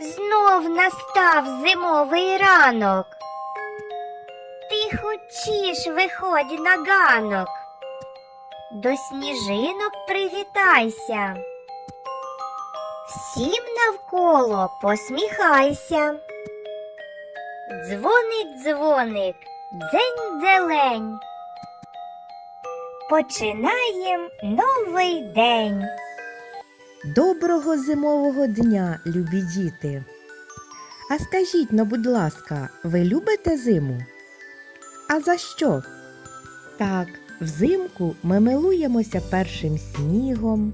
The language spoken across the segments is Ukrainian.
Знов настав зимовий ранок. Ти хочеш виходь на ганок. До сніжинок привітайся. Всім навколо посміхайся. Дзвонить дзвоник, дзень дзелень. Починаєм новий день. Доброго зимового дня, любі діти! А скажіть, ну, будь ласка, ви любите зиму? А за що? Так, взимку ми милуємося першим снігом,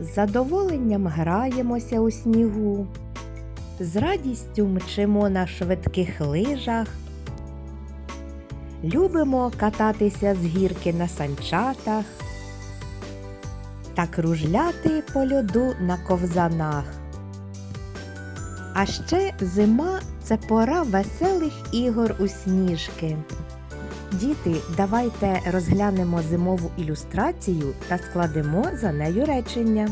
з задоволенням граємося у снігу, з радістю мчимо на швидких лижах, любимо кататися з гірки на санчатах та кружляти по льоду на ковзанах. А ще зима це пора веселих ігор у сніжки. Діти, давайте розглянемо зимову ілюстрацію та складемо за нею речення.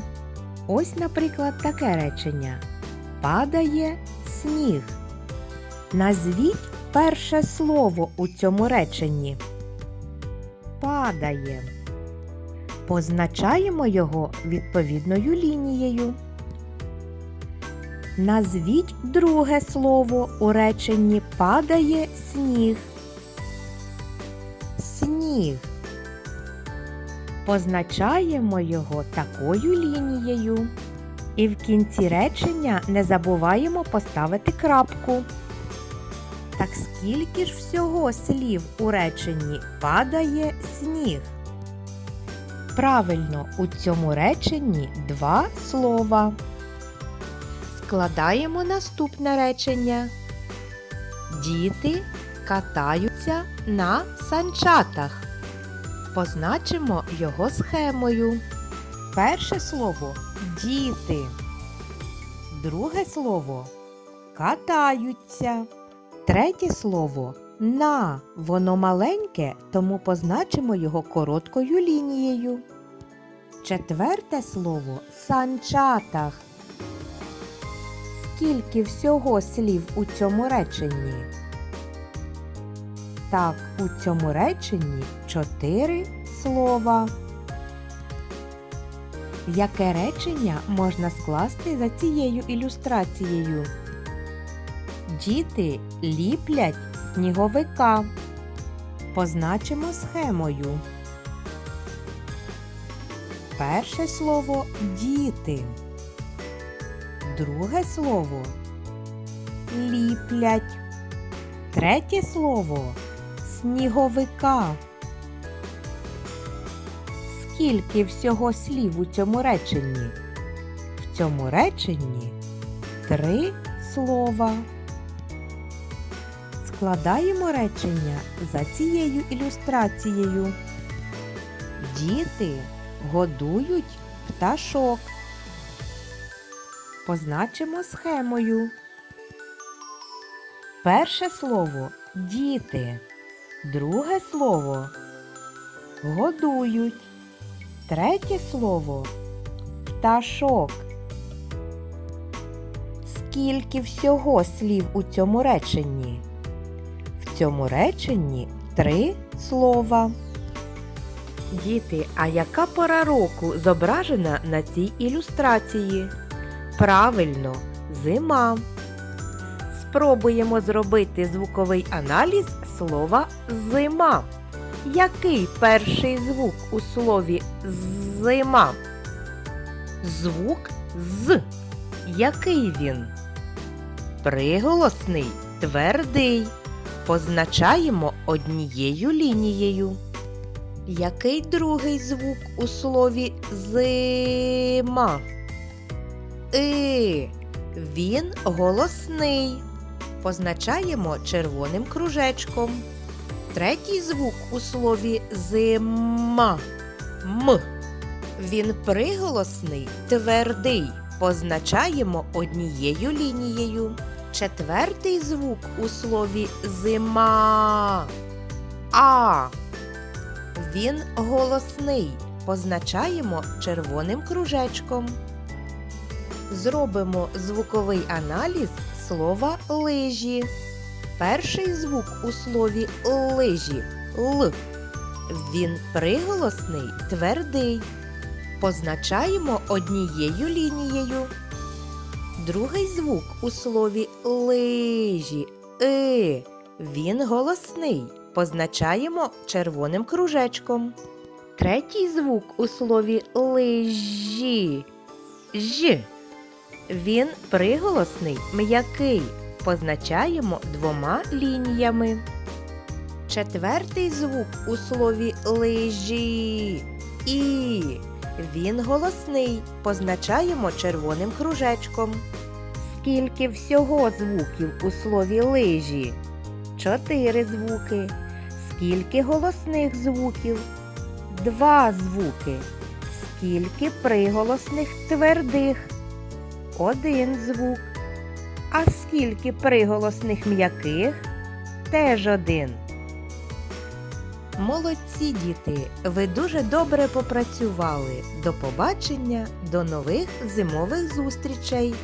Ось, наприклад, таке речення: Падає сніг. Назвіть перше слово у цьому реченні. Падає. Позначаємо його відповідною лінією. Назвіть друге слово у реченні падає сніг. Сніг. Позначаємо його такою лінією. І в кінці речення не забуваємо поставити крапку. Так скільки ж всього слів у реченні падає сніг? Правильно, у цьому реченні два слова. Складаємо наступне речення. Діти катаються на санчатах. Позначимо його схемою. Перше слово діти. Друге слово катаються. Третє слово на. Воно маленьке, тому позначимо його короткою лінією. Четверте слово санчатах. Скільки всього слів у цьому реченні? Так, у цьому реченні чотири слова. Яке речення можна скласти за цією ілюстрацією? Діти ліплять сніговика. Позначимо схемою. Перше слово діти. Друге слово ліплять. Третє слово сніговика. Скільки всього слів у цьому реченні? В цьому реченні три слова. Складаємо речення за цією ілюстрацією. Діти годують пташок. Позначимо схемою. Перше слово діти. Друге слово годують. Третє слово пташок. Скільки всього слів у цьому реченні? Цьому реченні три слова. Діти, а яка пора року зображена на цій ілюстрації? Правильно, зима. Спробуємо зробити звуковий аналіз слова зима. Який перший звук у слові зима? Звук з. Який він? Приголосний, твердий. Позначаємо однією лінією. Який другий звук у слові зима? И. Він голосний. Позначаємо червоним кружечком. Третій звук у слові зима. М. Він приголосний, твердий. Позначаємо однією лінією. Четвертий звук у слові зима. А. Він голосний. Позначаємо червоним кружечком. Зробимо звуковий аналіз слова лижі. Перший звук у слові лижі Л. Він приголосний, твердий. Позначаємо однією лінією. Другий звук у слові лижі И. Він голосний. Позначаємо червоним кружечком. Третій звук у слові лижі Ж. Він приголосний, м'який. Позначаємо двома лініями. Четвертий звук у слові лижі І. Він голосний. Позначаємо червоним кружечком. Скільки всього звуків у слові лижі? Чотири звуки. Скільки голосних звуків? Два звуки. Скільки приголосних твердих? Один звук. А скільки приголосних м'яких? Теж один. Молодці діти, ви дуже добре попрацювали. До побачення, до нових зимових зустрічей!